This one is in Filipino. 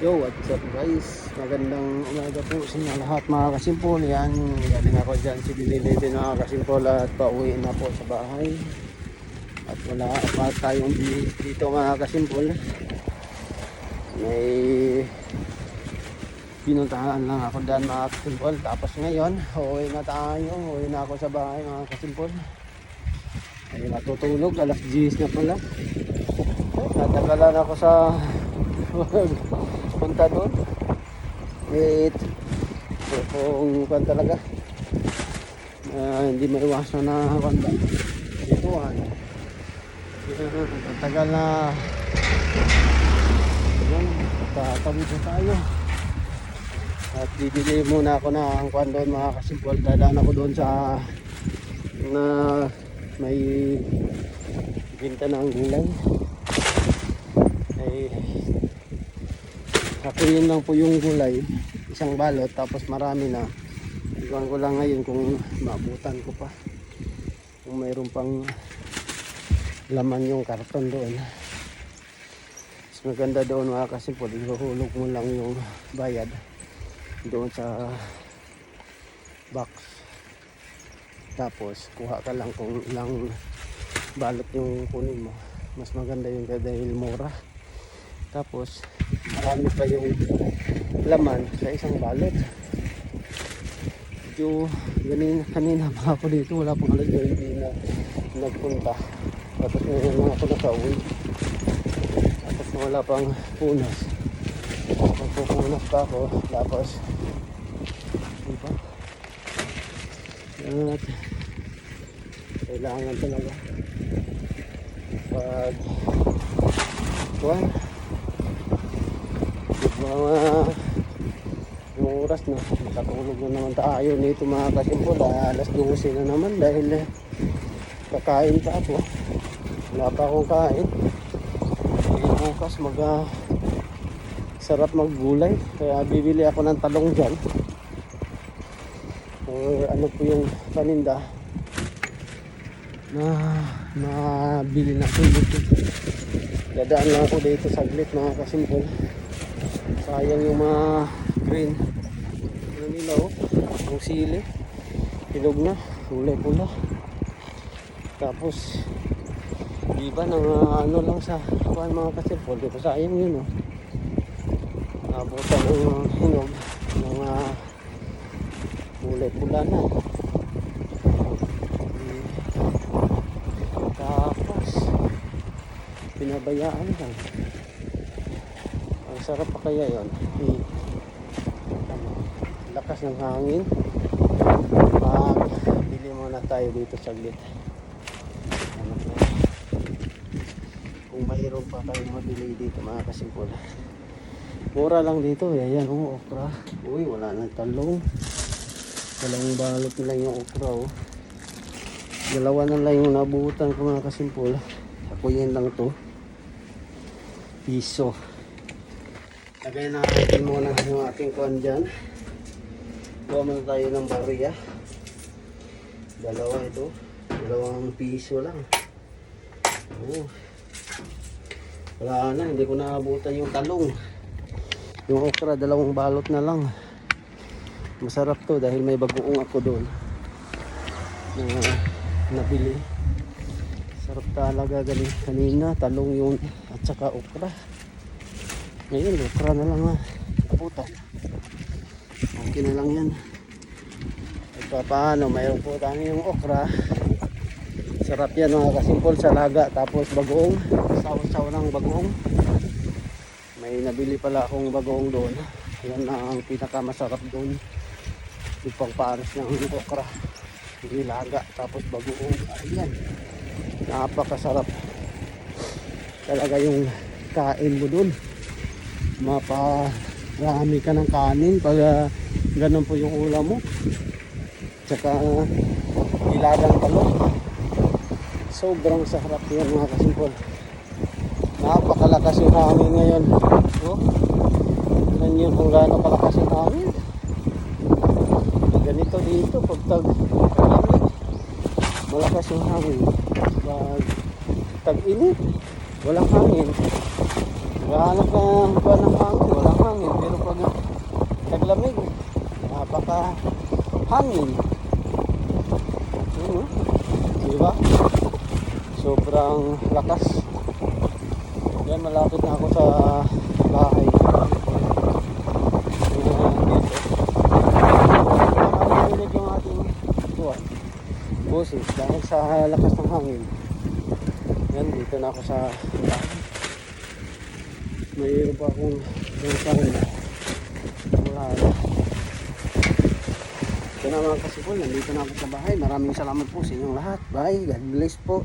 Yo, what's up guys? Magandang umaga po sa inyo lahat mga kasimpol. Yan, galing ako dyan si Bililite mga kasimpol at pauwi na po sa bahay. At wala pa tayong dito mga kasimpol. May pinuntahan lang ako dyan mga kasimpol. Tapos ngayon, uuwi na tayo. Uuwi na ako sa bahay mga kasimpol. Ay matutulog, alas 10 na pala. Natagalan ako sa punta doon. Wait. So, kung kung talaga ah, hindi maiwasan na kanta. Ito ano. Uh, tagal na yan, tatawid na tayo. At bibili muna ako na ang kwan doon mga kasimpol. Dadaan ako doon sa na may binta ng gulay. Ay ako yun lang po yung gulay. Isang balot tapos marami na. Iwan ko lang ngayon kung maabutan ko pa. Kung mayroon pang laman yung karton doon. Mas maganda doon mga kasimpol. Ihuhulog mo lang yung bayad doon sa box. Tapos kuha ka lang kung ilang balot yung kunin mo. Mas maganda yung dahil mura. Tapos, marami pa yung laman sa isang balot. Medyo ganina, kanina pa ako dito, wala pang alas doon, hindi na nagpunta. Tapos ngayon lang ako nakauwi. Tapos wala pang punas. Magpupunas pa ako. Tapos, di? At, kailangan talaga. Pag, kuhan, mga yung oras na makatulog na naman tayo nito mga kasimpol alas 12 na naman dahil eh, kakain pa ako. Wala pa akong kain. Eh, bukas mag ah, sarap maggulay. Kaya bibili ako ng talong dyan. Or ano po yung paninda? Na nabili na ko dito dadaan lang ako dito saglit mga kasimpol sayang yung mga green. Ano nila oh? Ang sili. Hinog na. Kulay pula tapos iba na ano lang sa kuhan mga kasipol di ba sayang yun oh. Nabutan ng hinog ng uh, kulay pula na. Tapos pinabayaan lang ang sarap pa kaya yon I, ano, lakas ng hangin. Pag bili muna tayo dito saglit. Ano kung mayroon pa tayong mabili dito mga kasimpol mura lang dito yan oh okra. Uy wala nang talong. Walang balot na lang yung okra oh. Dalawa na lang yung nabutan ko mga kasimpol ako yan lang to. Piso Lagay na natin muna yung ating kuhan dyan. Gawa muna tayo ng bariya. Dalawa ito. Dalawang piso lang. Oh. Wala na, hindi ko naabutan yung talong. Yung okra, dalawang balot na lang. Masarap to dahil may bagoong ako doon. Na nabili. Sarap talaga galing kanina. Talong yun at saka okra. Ngayon, okra na lang ha. Abutan. Okay na lang yan. At pa- paano, mayroon po tayo yung okra. Sarap yan mga kasimpol sa laga. Tapos bagoong. Saw-saw ng bagoong. May nabili pala akong bagoong doon. Yan ang pinakamasarap doon. Yung pangpares ng okra. Hindi laga. Tapos bagoong. Ayan. Napakasarap. Talaga yung kain mo doon maparami ka ng kanin pag uh, ganun po yung ulam mo. Tsaka uh, ilagang talong. Sobrang sarap yan mga kasimpol napakalakas yung hangin ngayon. Oh, tignan nyo kung gaano kalakas yung hangin. Ganito dito pag tag hangin malakas yung hangin. Pag tag init walang hangin Gahanap ka pa ng hangin, walang hangin. napakalamig. Napaka hangin. Yun, oh. Di ba? Sobrang lakas. Yan, malapit na ako sa bahay. Boses dahil sa lakas ng hangin. Yan, dito na ako sa. Mayroon pa akong sarili. Wala na. Ito na mga kasipol, nandito na ako sa bahay. Maraming salamat po sa inyong lahat. Bye, God bless po.